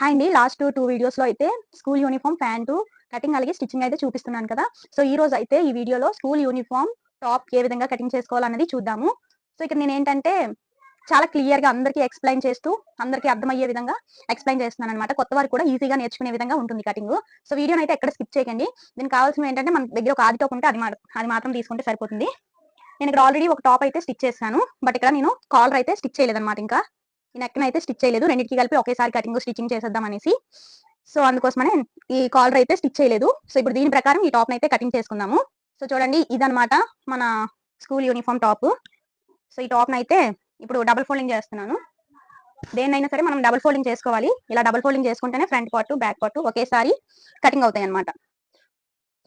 Hi అండి last two వీడియోస్లో అయితే స్కూల్ యూనిఫామ్ ప్యాంటు కటింగ్ అలాగే స్టిచ్చింగ్ అయితే చూపిస్తున్నాను కదా. సో ఈ రోజు అయితే ఈ వీడియోలో స్కూల్ యూనిఫామ్ టాప్ ఏ విధంగా కటింగ్ చేసుకోవాలన్నది చూద్దాము. సో ఇక్కడ నేను ఏంటంటే చాలా క్లియర్గా అందరికీ ఎక్స్ప్లెయిన్ చేస్తూ అందరికీ అర్థమయ్యే విధంగా ఎక్స్ప్లెయిన్ చేస్తున్నాను అనమాట కొత్త వారు కూడా ఈజీగా నేర్చుకునే విధంగా ఉంటుంది కటింగ్ సో వీడియోని అయితే ఎక్కడ స్కిప్ చేయకండి. దీనికి కావాల్సిన ఏంటంటే మన దగ్గర ఒక ఆది టాప్ ఉంటే అది మా- అది మాత్రం తీసుకుంటే సరిపోతుంది. నేను ఇక్కడ ఆల్రెడీ ఒక టాప్ అయితే స్టిచ్ చేశాను. బట్ ఇక్కడ నేను కాలర్ అయితే స్టిచ్ చేయలేదు ఇంకా. నెక్ అయితే స్టిచ్ చేయలేదు. రెండింటికి కలిపి ఒకేసారి కటింగ్ స్టిచ్చింగ్ చేసేద్దాం అనేసి. సో అందుకోసమనే ఈ కాలర్ అయితే స్టిచ్ చేయలేదు. సో ఇప్పుడు దీని ప్రకారం ఈ టాప్ అయితే కటింగ్ చేసుకుందాము. సో చూడండి ఇదనమాట మన స్కూల్ యూనిఫామ్ టాప్ సో ఈ టాప్ అయితే ఇప్పుడు డబుల్ ఫోల్డింగ్ చేస్తున్నాను. దేన్నైనా సరే మనం డబుల్ ఫోల్డింగ్ చేసుకోవాలి. ఇలా డబుల్ ఫోల్డింగ్ చేసుకుంటేనే ఫ్రంట్ పార్ట్ బ్యాక్ పార్ట్ ఒకేసారి కటింగ్ అవుతాయి అనమాట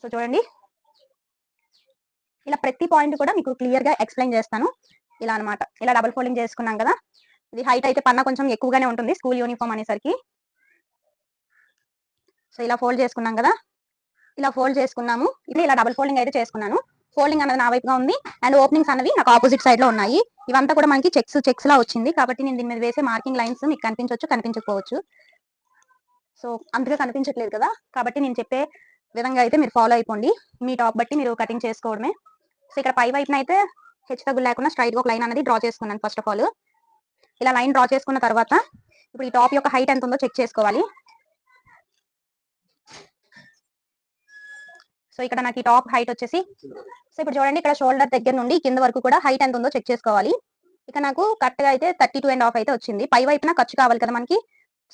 సో చూడండి. ఇలా ప్రతి పాయింట్ కూడా మీకు క్లియర్గా ఎక్స్ప్లెయిన్ చేస్తాను. ఇలా అనమాట ఇలా డబుల్ ఫోల్డింగ్ చేసుకున్నాం కదా. ఇది హైట్ అయితే పన్నా కొంచెం ఎక్కువగానే ఉంటుంది స్కూల్ యూనిఫామ్ అనేసరికి. సో ఇలా ఫోల్డ్ చేసుకున్నాం కదా. ఇలా ఫోల్డ్ చేసుకున్నాము. ఇది ఇలా డబుల్ ఫోల్డింగ్ అయితే చేసుకున్నాను. ఫోల్డింగ్ అన్నది నా వైపుగా ఉంది. అండ్ ఓపెనింగ్స్ అన్నవి నాకు ఆపోజిట్ సైడ్లో ఉన్నాయి. ఇవంతా కూడా మనకి చెక్స్ చెక్స్ లా వచ్చింది. కాబట్టి నేను దీని మీద వేసే మార్కింగ్ లైన్స్ మీకు కనిపించవచ్చు కనిపించకపోవచ్చు. సో అంతగా కనిపించట్లేదు కదా. కాబట్టి నేను చెప్పే విధంగా అయితే మీరు ఫాలో అయిపోండి. మీ టాప్ బట్టి మీరు కటింగ్ చేసుకోవడమే. సో ఇక్కడ పై వైపున అయితే హెచ్ తగ్గులు లేకుండా స్ట్రైట్గా ఒక లైన్ అనేది డ్రా చేసుకున్నాను ఫస్ట్ ఆఫ్ ఆల్ ఇలా లైన్ డ్రా చేసుకున్న తర్వాత ఇప్పుడు ఈ టాప్ యొక్క హైట్ ఎంత ఉందో చెక్ చేసుకోవాలి. సో ఇక్కడ నాకు ఈ టాప్ హైట్ వచ్చేసి సో ఇప్పుడు చూడండి ఇక్కడ షోల్డర్ దగ్గర నుండి కింద వరకు కూడా హైట్ ఎంత ఉందో చెక్ చేసుకోవాలి. ఇక నాకు కరెక్ట్గా అయితే థర్టీ టూ అండ్ హాఫ్ అయితే వచ్చింది. పై వైపున ఖర్చు కావాలి కదా మనకి.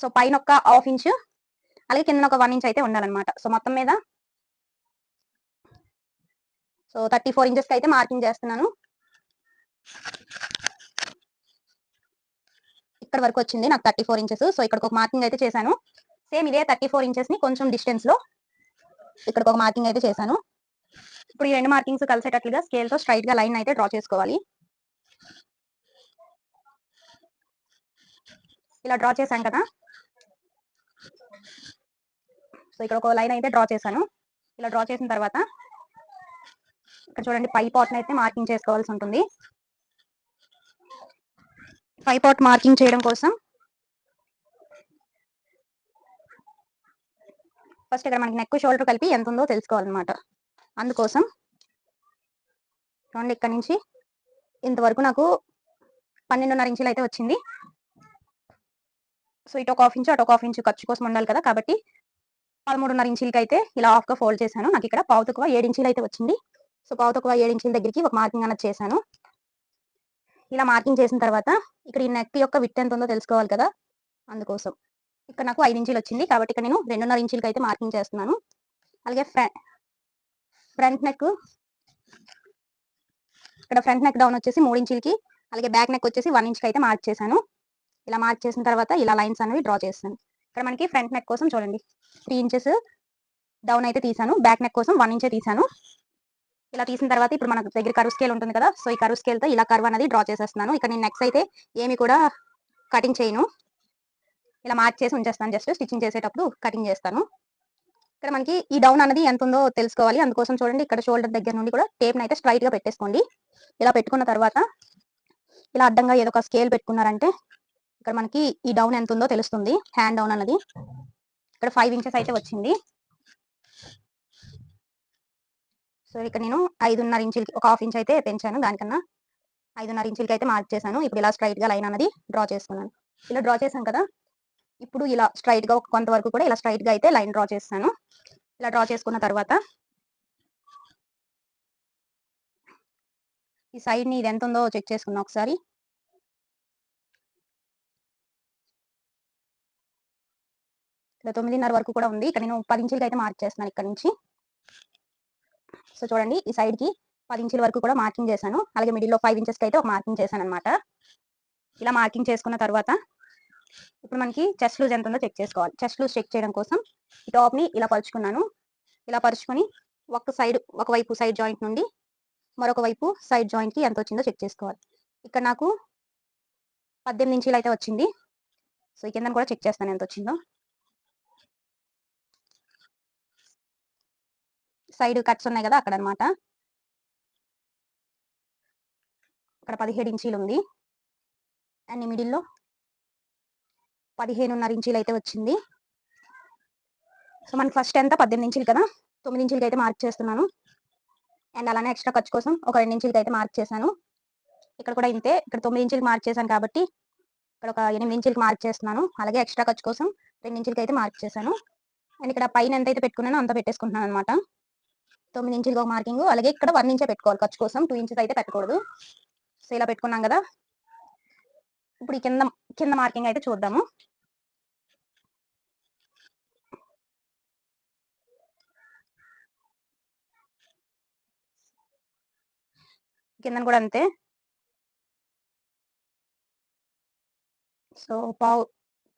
సో పైన ఒక హాఫ్ ఇంచ్ అలాగే కింద ఒక వన్ ఇంచ్ అయితే ఉండాలన్నమాట. సో మొత్తం మీద సో థర్టీ ఫోర్ ఇంచెస్ అయితే మార్కింగ్ చేస్తున్నాను. ఇక్కడ వరకు వచ్చింది నాకు థర్టీ ఫోర్ ఇంచెస్ సో ఇక్కడ ఒక మార్కింగ్ అయితే చేశాను. సేమ్ ఇదే థర్టీ ఫోర్ ఇంచెస్ని కొంచెం డిస్టెన్స్లో ఇక్కడ ఒక మార్కింగ్ అయితే చేశాను. ఇప్పుడు ఈ రెండు మార్కింగ్స్ కలిసేటట్లుగా స్కేల్తో స్ట్రైట్గా లైన్ అయితే డ్రా చేసుకోవాలి. ఇలా డ్రా చేశాను కదా. సో ఇక్కడ ఒక లైన్ అయితే డ్రా చేశాను. ఇలా డ్రా చేసిన తర్వాత ఇక్కడ చూడండి పై పాట్ అయితే మార్కింగ్ చేసుకోవాల్సి ఉంటుంది. ఫైవ్ పాట్ మార్కింగ్ చేయడం కోసం. ఫస్ట్ ఇక్కడ మనకి నెక్ షోల్డర్ కలిపి ఎంత ఉందో తెలుసుకోవాలన్నమాట. అందుకోసం చూడండి ఇక్కడ నుంచి ఇంతవరకు నాకు పన్నెండున్నర ఇంచులు అయితే వచ్చింది. సో ఇటు ఒక హాఫ్ ఇంచు అటు ఒక హాఫ్ ఇంచు ఖర్చు కోసం ఉండాలి కదా కాబట్టి పదమూడున్నర ఇంచులకి అయితే ఇలా హాఫ్గా ఫోల్డ్ చేశాను. నాకు ఇక్కడ పావు తక్కువ ఏడు ఇంచులు అయితే వచ్చింది. సో పావు తక్కువ ఏడు ఇంచుల దగ్గరికి ఒక మార్కింగ్ అన్నది చేశాను. ఇలా మార్కింగ్ చేసిన తర్వాత ఇక్కడ ఈ నెక్ యొక్క విత్ ఎంత ఉందో తెలుసుకోవాలి కదా? అందుకోసం. ఇక్కడ నాకు ఐదు ఇంచులు వచ్చింది కాబట్టి ఇక్కడ నేను రెండున్నర ఇంచులకి అయితే మార్కింగ్ చేస్తున్నాను. అలాగే ఫ్రంట్ నెక్ ఇక్కడ ఫ్రంట్ నెక్ డౌన్ వచ్చేసి మూడు ఇంచులకి అలాగే బ్యాక్ నెక్ వచ్చేసి వన్ ఇంచ్కి అయితే మార్క్ చేశాను. ఇలా మార్క్ చేసిన తర్వాత ఇలా లైన్స్ అనేవి డ్రా చేస్తాను. ఇక్కడ మనకి ఫ్రంట్ నెక్ కోసం చూడండి. త్రీ ఇంచెస్ డౌన్ అయితే తీసాను బ్యాక్ నెక్ కోసం వన్ ఇంచే తీసాను ఇలా తీసిన తర్వాత ఇప్పుడు మన దగ్గర కరువు స్కేల్ ఉంటుంది కదా సో ఈ కరువు స్కేల్తో ఇలా కరువు అనేది డ్రా చేసేస్తున్నాను. ఇక్కడ నేను నెక్స్ట్ అయితే ఏమి కూడా కటింగ్ చేయను. ఇలా మార్క్ చేసి ఉంచేస్తాను జస్ట్ స్టిచ్చింగ్ చేసేటప్పుడు కటింగ్ చేస్తాను. ఇక్కడ మనకి ఈ డౌన్ అనేది ఎంత ఉందో తెలుసుకోవాలి. అందుకోసం చూడండి ఇక్కడ షోల్డర్ దగ్గర నుండి కూడా టేప్ అయితే స్ట్రైట్గా పెట్టేసుకోండి. ఇలా పెట్టుకున్న తర్వాత ఇలా అడ్డంగా ఏదో ఒక స్కేల్ పెట్టుకున్నారంటే ఇక్కడ మనకి ఈ డౌన్ ఎంత ఉందో తెలుస్తుంది. హ్యాండ్ డౌన్ అన్నది ఇక్కడ ఫైవ్ ఇంచెస్ అయితే వచ్చింది. సో ఇక్కడ నేను ఐదున్నర ఇంచులకి ఒక హాఫ్ ఇంచ్ అయితే పెంచాను. దానికన్నా ఐదున్నర ఇంచులకి అయితే మార్క్ చేశాను ఇప్పుడు ఇలా స్ట్రైట్గా లైన్ అనేది డ్రా చేసుకున్నాను ఇలా డ్రా చేశాను కదా! ఇప్పుడు ఇలా స్ట్రైట్గా కొంతవరకు కూడా ఇలా స్ట్రైట్గా అయితే లైన్ డ్రా చేస్తాను. ఇలా డ్రా చేసుకున్న తర్వాత ఈ సైడ్ని ఇది ఎంత ఉందో చెక్ చేసుకున్నా ఒకసారి. ఇలా తొమ్మిదిన్నర వరకు కూడా ఉంది. ఇక్కడ నేను పది ఇంచులకి అయితే మార్క్ చేస్తున్నాను ఇక్కడ నుంచి. సో చూడండి ఈ సైడ్కి పది ఇంచుల వరకు కూడా మార్కింగ్ చేశాను. అలాగే మిడిల్లో ఫైవ్ ఇంచెస్ అయితే ఒక మార్కింగ్ చేశాను అనమాట ఇలా మార్కింగ్ చేసుకున్న తర్వాత ఇప్పుడు మనకి చెస్ట్ లూజ్ ఎంత ఉందో చెక్ చేసుకోవాలి. చెస్ట్ లూజ్ చెక్ చేయడం కోసం ఈ టాప్ని ఇలా పరుచుకున్నాను. ఇలా పరుచుకొని ఒక సైడ్ ఒక వైపు సైడ్ జాయింట్ నుండి మరొక వైపు సైడ్ జాయింట్కి ఎంత వచ్చిందో చెక్ చేసుకోవాలి. ఇక్కడ నాకు పద్దెనిమిది ఇంచులు అయితే వచ్చింది. సో ఈ కింద కూడా చెక్ చేస్తాను ఎంత వచ్చిందో. సైడ్ కట్స్ ఉన్నాయి కదా అక్కడ అనమాట ఇక్కడ పదిహేడు ఇంచీలు ఉంది. అండ్ మిడిల్లో పదిహేనున్నర ఇంచీలు అయితే వచ్చింది. సో మనకి ఫస్ట్ ఎంత? పద్దెనిమిది ఇంచులు కదా? తొమ్మిది ఇంచులకి అయితే మార్క్ చేస్తున్నాను. అండ్ అలానే ఎక్స్ట్రా ఖర్చు కోసం ఒక రెండు ఇంచులకి అయితే మార్క్ చేశాను. ఇక్కడ కూడా ఇంతే. ఇక్కడ తొమ్మిది ఇంచులకి మార్క్ చేశాను కాబట్టి ఇక్కడ ఒక ఎనిమిది ఇంచులకి మార్క్ చేస్తున్నాను. అలాగే ఎక్స్ట్రా ఖర్చు కోసం రెండు ఇంచులకి అయితే మార్క్ చేశాను. అండ్ ఇక్కడ పైన ఎంత అయితే పెట్టుకున్నానో అంత పెట్టేసుకుంటున్నాను అనమాట తొమ్మిది ఇంచులకి ఒక మార్కింగ్ అలాగే ఇక్కడ వన్ ఇంచే పెట్టుకోవాలి. ఖర్చు కోసం టూ ఇంచెస్ అయితే పెట్టకూడదు. సో ఇలా పెట్టుకున్నాం కదా. ఇప్పుడు ఈ కింద కింద మార్కింగ్ అయితే చూద్దాము. కింద కూడా అంతే. సో పావు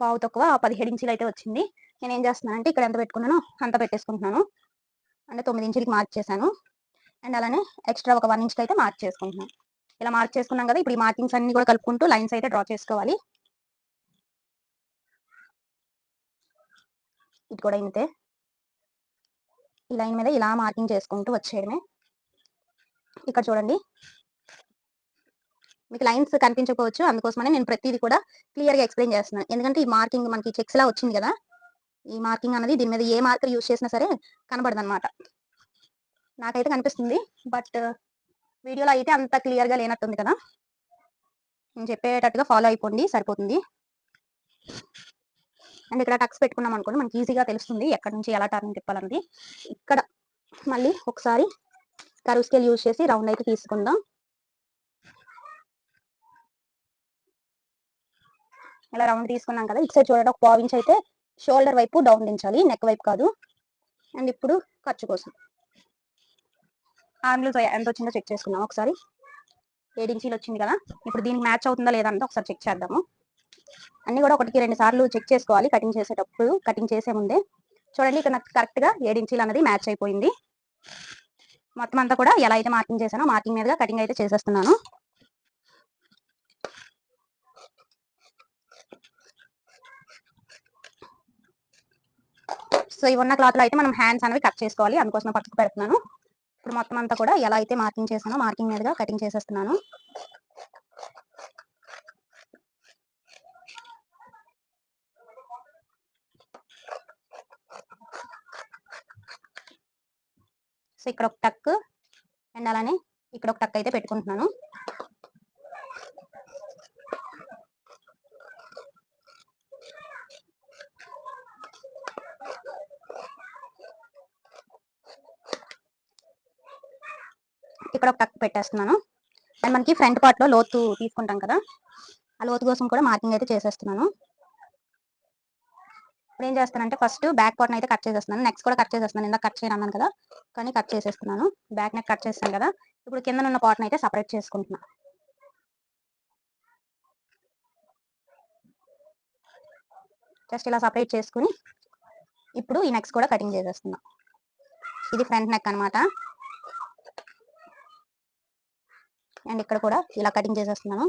పావు తక్కువ పదిహేడు ఇంచులు అయితే వచ్చింది. నేను ఏం చేస్తున్నానంటే ఇక్కడ ఎంత పెట్టుకున్నానో అంత పెట్టేసుకుంటున్నాను. అంటే తొమ్మిది ఇంచులకి మార్క్ చేశాను అండ్ అలానే ఎక్స్ట్రా ఒక వన్ ఇంచ్కి అయితే మార్క్ చేసుకుంటున్నాను ఇలా మార్క్ చేసుకున్నాం కదా ఇప్పుడు ఈ మార్కింగ్స్ అన్ని కూడా కలుపుకుంటూ లైన్స్ అయితే డ్రా చేసుకోవాలి. ఇది కూడా ఇంతే. ఈ లైన్ మీద ఇలా మార్కింగ్ చేసుకుంటూ వచ్చేయడమే. ఇక్కడ చూడండి. మీకు లైన్స్ కనిపించకపోవచ్చు అందుకోసమనే నేను ప్రతిదీ కూడా క్లియర్గా ఎక్స్ప్లెయిన్ చేస్తున్నాను. ఎందుకంటే ఈ మార్కింగ్ మనకి చెక్స్ లా వచ్చింది కదా ఈ మార్కింగ్ అనేది దీని మీద ఏ మార్కర్ యూజ్ చేసినా సరే కనబడదు అనమాట నాకైతే కనిపిస్తుంది. బట్ వీడియోలో అయితే అంత క్లియర్గా లేనట్టుంది కదా. నేను చెప్పేటట్టుగా ఫాలో అయిపోండి సరిపోతుంది. అండ్ ఇక్కడ టక్స్ పెట్టుకున్నాం అనుకోండి మనకి ఈజీగా తెలుస్తుంది ఎక్కడి నుంచి ఎలా టర్న్ తిప్పాలన్నది. ఇక్కడ మళ్ళీ ఒకసారి కరువు స్కేల్ యూజ్ చేసి రౌండ్ అయితే తీసుకుందాం. ఇలా రౌండ్ తీసుకున్నాం కదా ఇటు సైడ్ చూడండి ఒక పావు ఇంచ్ అయితే షోల్డర్ వైపు డౌన్ దించాలి నెక్ వైపు కాదు. అండ్ ఇప్పుడు ఖర్చు కోసం. ఆర్మ్లూస్ ఎంత వచ్చిందో చెక్ చేసుకుందాం ఒకసారి. ఏడు ఇంచీలు వచ్చింది కదా. ఇప్పుడు దీనికి మ్యాచ్ అవుతుందా లేదా అంతా ఒకసారి చెక్ చేద్దాము. అన్ని కూడా ఒకటికి రెండు సార్లు చెక్ చేసుకోవాలి కటింగ్ చేసేటప్పుడు. కటింగ్ చేసే ముందే చూడండి ఇక్కడ నాకు కరెక్ట్గా ఏడు ఇంచీలు అనేది మ్యాచ్ అయిపోయింది. మొత్తం అంతా కూడా ఎలా అయితే మార్కింగ్ చేశానో మార్కింగ్ మీదుగా కటింగ్ అయితే చేసేస్తున్నాను. సో ఇవి ఉన్న క్లాత్లో అయితే మనం హ్యాండ్స్ అనేవి కట్ చేసుకోవాలి. అందుకోసం పక్కకు పెడుతున్నాను. ఇప్పుడు మొత్తం అంతా కూడా ఎలా అయితే మార్కింగ్ చేసానో మార్కింగ్ మీదుగా కటింగ్ చేసేస్తున్నాను. సో ఇక్కడ ఒక టక్ అండ్ అలానే ఇక్కడ ఒక టక్ అయితే పెట్టుకుంటున్నాను ఇక్కడ ఒక టక్ పెట్టేస్తున్నాను. అండ్ మనకి ఫ్రంట్ పార్ట్లో లోతు తీసుకుంటాం కదా ఆ లోతు కోసం కూడా మార్కింగ్ అయితే చేసేస్తున్నాను. ఇప్పుడు ఏం చేస్తానంటే ఫస్ట్ బ్యాక్ పార్ట్ని అయితే కట్ చేసేస్తున్నాను. నెక్స్ట్ కూడా కట్ చేసేస్తున్నాను. ఇందాక కట్ చేయను అన్నాను కదా కానీ కట్ చేసేస్తున్నాను. బ్యాక్ నెక్ కట్ చేస్తాను కదా ఇప్పుడు కింద ఉన్న పార్ట్ని అయితే సపరేట్ చేసుకుంటున్నా. జస్ట్ ఇలా సపరేట్ చేసుకుని ఇప్పుడు ఈ నెక్స్ కూడా కటింగ్ చేసేస్తున్నా. ఇది ఫ్రంట్ నెక్ అన్నమాట. అండ్ ఇక్కడ కూడా ఇలా కటింగ్ చేసేస్తున్నాను.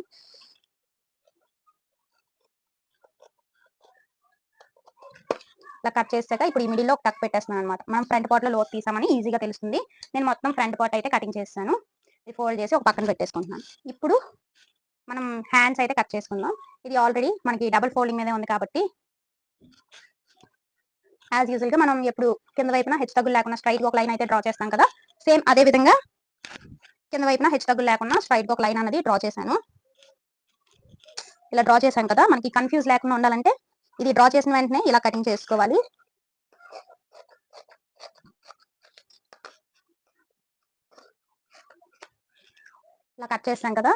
ఇలా కట్ చేసాక ఇప్పుడు ఈ మిడిల్లో ఒక టక్ పెట్టేస్తున్నాను అనమాట మనం ఫ్రంట్ పార్ట్లో లోతు తీసామని ఈజీగా తెలుస్తుంది. నేను మొత్తం ఫ్రంట్ పార్ట్ అయితే కటింగ్ చేస్తాను. ఇది ఫోల్డ్ చేసి ఒక పక్కన పెట్టేసుకుంటున్నాను. ఇప్పుడు మనం హ్యాండ్స్ అయితే కట్ చేసుకుందాం. ఇది ఆల్రెడీ మనకి డబుల్ ఫోల్డింగ్ మీదే ఉంది కాబట్టి యాజ్ యూజువల్గా మనం ఎప్పుడు కింద వైపున హెచ్ తగ్గులు లేకుండా స్ట్రైట్ ఒక లైన్ అయితే డ్రా చేస్తాం కదా. సేమ్ అదే విధంగా కింద వైపున హెచ్ తగ్గులు లేకుండా స్ట్రైట్గా ఒక లైన్ అనేది డ్రా చేశాను. ఇలా డ్రా చేశాను కదా మనకి కన్ఫ్యూజ్ లేకుండా ఉండాలంటే ఇది డ్రా చేసిన వెంటనే ఇలా కటింగ్ చేసుకోవాలి. ఇలా కట్ చేసాం కదా.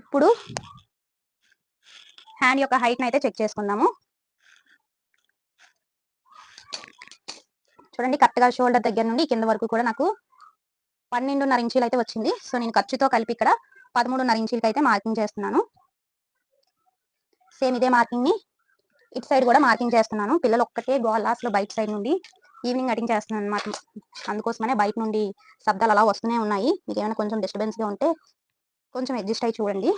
ఇప్పుడు హ్యాండ్ యొక్క హైట్ అయితే చెక్ చేసుకుందాము. చూడండి కరెక్ట్గా షోల్డర్ దగ్గర నుండి కింద వరకు కూడా నాకు పన్నెండున్నర ఇంచీలు అయితే వచ్చింది. సో నేను ఖర్చుతో కలిపి ఇక్కడ పదమూడున్నర ఇంచీలకి అయితే మార్కింగ్ చేస్తున్నాను. సేమ్ ఇదే మార్కింగ్ని ఇటు సైడ్ కూడా మార్కింగ్ చేస్తున్నాను. పిల్లలు ఒక్కటే గోల్లో బయట సైడ్ నుండి ఈవినింగ్ కటింగ్ చేస్తున్నాను అనమాట అందుకోసమనే బయట నుండి శబ్దాలు అలా వస్తూనే ఉన్నాయి. మీకు ఏమైనా కొంచెం డిస్టర్బెన్స్గా ఉంటే కొంచెం అడ్జస్ట్ అయ్యి చూడండి.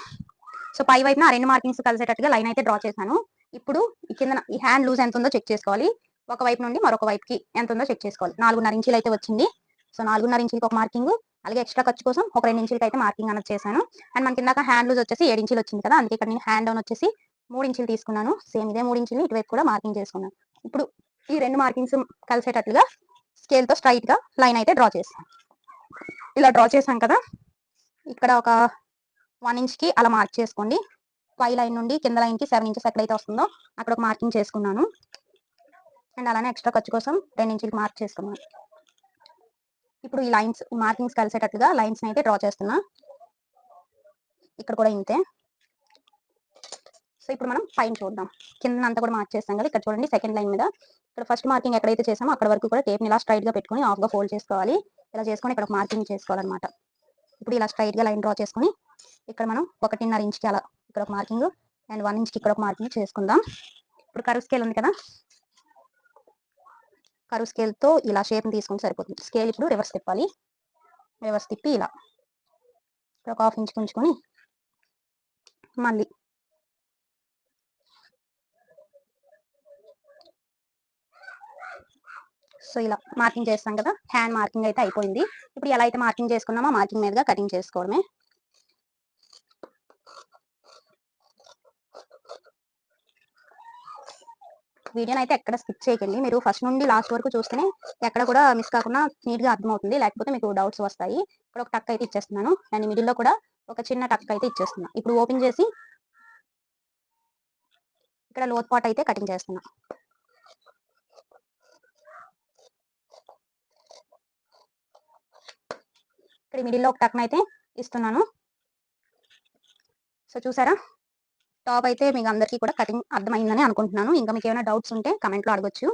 సో పై వైపున రెండు మార్కింగ్స్ కలిసేటట్టుగా లైన్ అయితే డ్రా చేశాను. ఇప్పుడు ఈ కింద ఈ హ్యాండ్ లూజ్ ఎంత ఉందో చెక్ చేసుకోవాలి. ఒక వైపు నుండి మరొక వైపుకి ఎంత ఉందో చెక్ చేసుకోవాలి. నాలుగున్నర ఇంచీలు అయితే వచ్చింది. సో నాలుగున్నర ఇంచులకి ఒక మార్కింగ్ అలాగే ఎక్స్ట్రా ఖర్చు కోసం ఒక రెండు ఇంచులకి అయితే మార్కింగ్ అనేది చేశాను. అండ్ మనకి ఇందాక హ్యాండ్ లూజ్ వచ్చేసి ఏడు ఇంచులు వచ్చింది కదా అందుకే ఇక్కడ నేను హ్యాండ్ డౌన్ వచ్చేసి మూడు ఇంచులు తీసుకున్నాను. సేమ్ ఇదే మూడు ఇంచులు ఇటువైపు కూడా మార్కింగ్ చేసుకున్నాను. ఇప్పుడు ఈ రెండు మార్కింగ్స్ కలిసేటట్లుగా స్కేల్తో స్ట్రైట్గా లైన్ అయితే డ్రా చేస్తాను. ఇలా డ్రా చేశాం కదా ఇక్కడ ఒక వన్ ఇంచ్కి అలా మార్క్ చేసుకోండి. పై లైన్ నుండి కింద లైన్కి సెవెన్ ఇంచెస్ ఎక్కడైతే వస్తుందో అక్కడ ఒక మార్కింగ్ చేసుకున్నాను. అండ్ అలానే ఎక్స్ట్రా ఖర్చు కోసం రెండు ఇంచులకి మార్క్ చేసుకున్నాను. ఇప్పుడు ఈ లైన్స్ మార్కింగ్స్ కలిసేటట్లుగా లైన్స్ అయితే డ్రా చేస్తున్నా. ఇక్కడ కూడా ఇంతే. సో ఇప్పుడు మనం పైన చూద్దాం. కింద అంతా కూడా మార్క్ చేస్తాం కదా ఇక్కడ చూడండి సెకండ్ లైన్ మీద. ఇక్కడ ఫస్ట్ మార్కింగ్ ఎక్కడైతే చేసామో అక్కడ వరకు కూడా టేప్ని ఇలా స్ట్రైట్గా పెట్టుకొని ఆఫ్గా ఫోల్డ్ చేసుకోవాలి. ఇలా చేసుకొని ఇక్కడ మార్కింగ్ చేసుకోవాలన్నమాట. ఇప్పుడు ఇలా స్ట్రైట్గా లైన్ డ్రా చేసుకొని ఇక్కడ మనం ఒకటిన్నర ఇంచ్కి అలా ఇక్కడ ఒక మార్కింగ్ అండ్ వన్ ఇంచ్కి ఇక్కడ ఒక మార్కింగ్ చేసుకుందాం. ఇప్పుడు కరువు స్కేల్ ఉంది కదా కరువు స్కేల్తో ఇలా షేప్ని తీసుకుంటే సరిపోతుంది. స్కేల్ ఇప్పుడు రివర్స్ తిప్పాలి. రివర్స్ తిప్పి ఇలా. ఒక హాఫ్ ఇంచ్ ఉంచుకొని మళ్ళీ. సో ఇలా మార్కింగ్ చేస్తాం కదా. హ్యాండ్ మార్కింగ్ అయితే అయిపోయింది. ఇప్పుడు ఎలా అయితే మార్కింగ్ చేసుకున్నామో మార్కింగ్ మీదుగా కటింగ్ చేసుకోవడమే. వీడియోని అయితే ఎక్కడ స్కిప్ చేయకండి. మీరు ఫస్ట్ నుండి లాస్ట్ వరకు చూస్తేనే ఎక్కడ కూడా మిస్ కాకుండా నీట్గా అర్థమవుతుంది. లేకపోతే మీకు డౌట్స్ వస్తాయి. ఇక్కడ ఒక టక్ అయితే ఇచ్చేస్తున్నాను. అండ్ మిడిల్లో కూడా ఒక చిన్న టక్ అయితే ఇచ్చేస్తున్నాను ఇప్పుడు ఓపెన్ చేసి ఇక్కడ లోత్ పాట్ అయితే కటింగ్ చేస్తున్నా. ఇక్కడ మిడిల్లో ఒక టక్ అయితే ఇస్తున్నాను. సో చూసారా? టాప్ అయితే మీకు అందరికీ కూడా కటింగ్ అర్థమైందని అనుకుంటున్నాను. ఇంకా మీకు ఏమైనా డౌట్స్ ఉంటే కమెంట్లో అడగొచ్చు.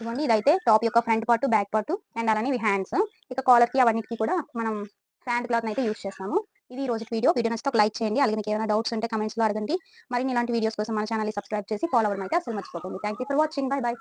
ఇవ్వండి ఇదైతే టాప్ యొక్క front part back part and అలానే ఇవి హ్యాండ్స్. ఇక కాలర్కి అవన్నిటికీ కూడా మనం ఫ్యాంట్ క్లాత్ అయితే యూస్ చేస్తాము. ఇది రోజు వీడియో. వీడియో నచ్చితే ఒక లైక్ చేయండి. అలాగే మీకు ఏమైనా డౌట్స్ ఉంటే కమెంట్స్లో అడగండి. మరిన్ని ఇలాంటి వీడియోస్ కోసం మన ఛానల్ సబ్స్క్రైబ్ చేసి ఫాలో అవ్వడం అయితే అసలు మర్చిపోతుంది thank for watching. Bye bye.